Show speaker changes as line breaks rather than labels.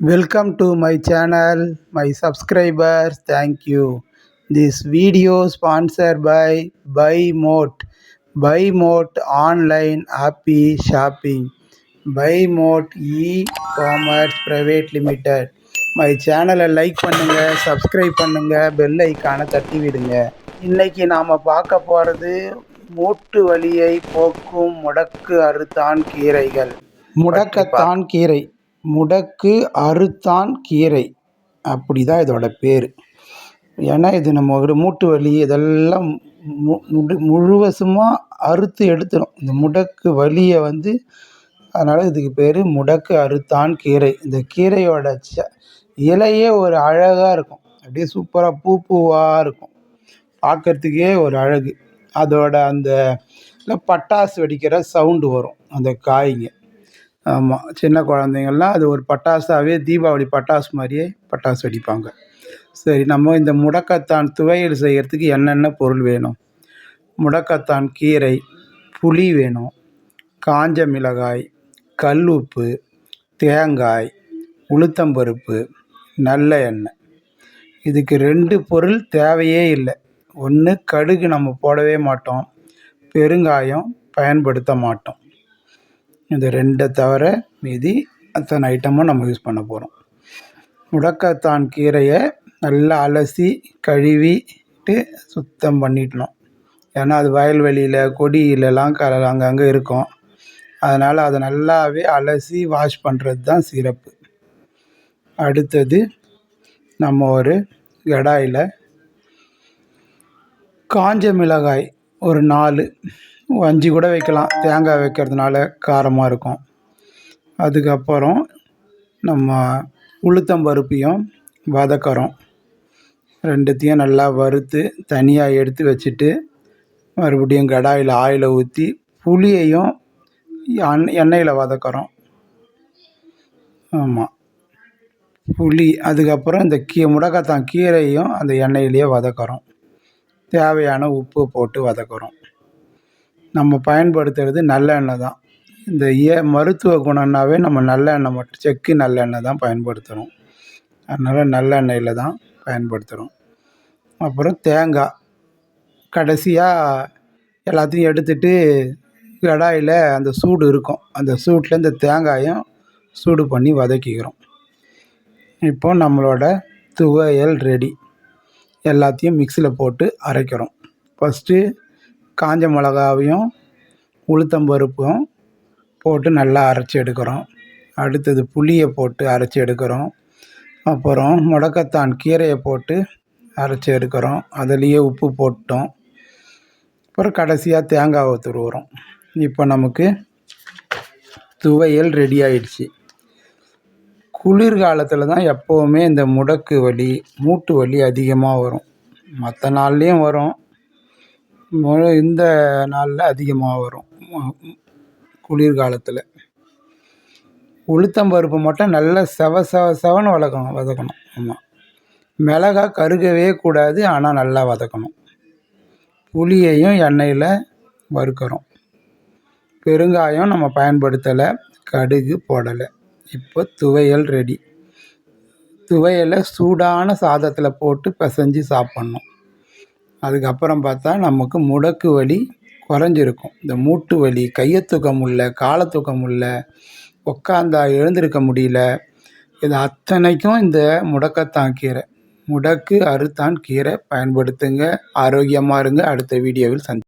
Welcome to my channel, my subscribers, thank you. This video sponsored by BuyMote. BuyMote online happy shopping. BuyMote e-commerce private limited. My சேனலை like பண்ணுங்க subscribe பண்ணுங்க bell ஐக்கானை தட்டி விடுங்க இன்னைக்கு நாம் பார்க்க போகிறது மூட்டு வலியை போக்கும் முடக்கு அறுத்தான் கீரைகள் முடக்கத்தான் கீரை முடக்கு அறுத்தான் கீரை. அப்படி தான் இதோட பேர். ஏன்னா இது நம்ம ஒரு மூட்டு வலி இதெல்லாம் மு முடு முழுவதுமாக அறுத்து எடுத்துடும் இந்த முடக்கு வலியை வந்து அதனால் இதுக்கு பேர் முடக்கு அறுத்தான் கீரை. இந்த கீரையோட ச இலையே ஒரு அழகாக இருக்கும். அப்படியே சூப்பராக பூ பூவாக இருக்கும். பார்க்கறதுக்கே ஒரு அழகு. அதோட அந்த பட்டாசு வெடிக்கிற சவுண்டு வரும். அந்த காய்ங்க. ஆமாம் சின்ன குழந்தைங்கள்லாம் அது ஒரு பட்டாசாகவே தீபாவளி பட்டாசு மாதிரியே பட்டாசு வெடிப்பாங்க. சரி நம்ம இந்த முடக்கத்தான் துவையல் செய்கிறதுக்கு என்னென்ன பொருள் வேணும்? முடக்கத்தான் கீரை புளி வேணும் காஞ்ச மிளகாய் கல் உப்பு தேங்காய் உளுத்தம்பருப்பு நல்ல எண்ணெய். இதுக்கு ரெண்டு பொருள் தேவையே இல்லை. ஒன்று கடுகு நம்ம போடவே மாட்டோம் பெருங்காயம் பயன்படுத்த மாட்டோம். இந்த ரெண்டை தவிர மீதி அத்தனை ஐட்டமும் நம்ம யூஸ் பண்ண போகிறோம் முடக்கத்தான் கீரையை நல்லா அலசி கழுவிட்டு சுத்தம் பண்ணிட்டணும் ஏன்னா அது வயல்வெளியில் கொடியிலலாம் க அங்கங்கே இருக்கும். அதனால் அதை நல்லாவே அலசி வாஷ் பண்ணுறது தான் சிறப்பு. அடுத்தது நம்ம ஒரு கடாயில் காஞ்ச மிளகாய் ஒரு நாலு அஞ்சு கூட வைக்கலாம். தேங்காய் வைக்கிறதுனால காரமாக இருக்கும். அதுக்கப்புறம் நம்ம உளுத்தம் பருப்பையும் வதக்கிறோம். ரெண்டுத்தையும் நல்லா வறுத்து தனியாக எடுத்து வச்சுட்டு மறுபடியும் கடாயில் ஆயிலை ஊற்றி புளியையும் எண்ணெயில் வதக்கிறோம். ஆமாம் புளி அதுக்கப்புறம் இந்த கீ முடக்கத்தான் கீரையும் அந்த எண்ணெயிலேயே வதக்கிறோம். தேவையான உப்பு போட்டு வதக்குறோம். நம்ம பயன்படுத்துகிறது நல்லெண்ணெய் தான். இந்த ஏ மருத்துவ குணம்னாவே நம்ம நல்லெண்ணெய் மட்டும் செக்கு நல்லெண்ணெய் தான் பயன்படுத்துகிறோம் அதனால் நல்லெண்ணெயில் தான் பயன்படுத்துகிறோம் அப்புறம் தேங்காய். கடைசியாக எல்லாத்தையும் எடுத்துட்டு கடாயில் அந்த சூடு இருக்கும். அந்த சூட்டில் இந்த தேங்காயும் சூடு பண்ணி வதக்கிக்கிறோம். இப்போ நம்மளோட துவையல் ரெடி. எல்லாத்தையும் மிக்சியில் போட்டு அரைக்கிறோம். ஃபஸ்ட்டு காஞ்ச மிளகாவையும் உளுத்தம்பருப்பும் போட்டு நல்லா அரைச்சி எடுக்கிறோம். அடுத்தது புளியை போட்டு அரைச்சி எடுக்கிறோம். அப்புறம் முடக்கத்தான் கீரையை போட்டு அரைச்சி எடுக்கிறோம். அதுலேயே உப்பு போட்டோம். அப்புறம் கடைசியாக தேங்காவை துருவுறோம். இப்போ நமக்கு துவையல் ரெடி ஆயிடுச்சு. குளிர்காலத்தில் தான் எப்போவுமே இந்த முடக்கு வலி மூட்டு வலி அதிகமாக வரும். மற்ற நாள்லேயும் வரும். இந்த நாளில் அதிகமாக வரும். குளிர்காலத்தில். உளுத்தம்பருப்பு மட்டும் நல்லா செவ செவ செவன்னு வளர்க்கணும் வதக்கணும். ஆமாம் மிளகா கருகவே கூடாது ஆனால் நல்லா வதக்கணும். புளியையும் எண்ணெயில் வறுக்கிறோம் பெருங்காயம் நம்ம பயன்படுத்தலை கடுகு போடலை. இப்போ துவையல் ரெடி துவையலை சூடான சாதத்தில் போட்டு பிசைஞ்சு சாப்பிட்ணும். அதுக்கப்புறம் பார்த்தா நமக்கு முடக்கு வலி குறைஞ்சிருக்கும். இந்த மூட்டு வலி கையை தூக்க முடில காலை தூக்க உட்காந்தா எழுந்திருக்க முடியல இது அத்தனைக்கும் இந்த முடக்கத்தான் கீரை. முடக்கு அறுத்தான் கீரை. பயன்படுத்துங்க. ஆரோக்கியமாக இருங்க. அடுத்த வீடியோவில் சந்தி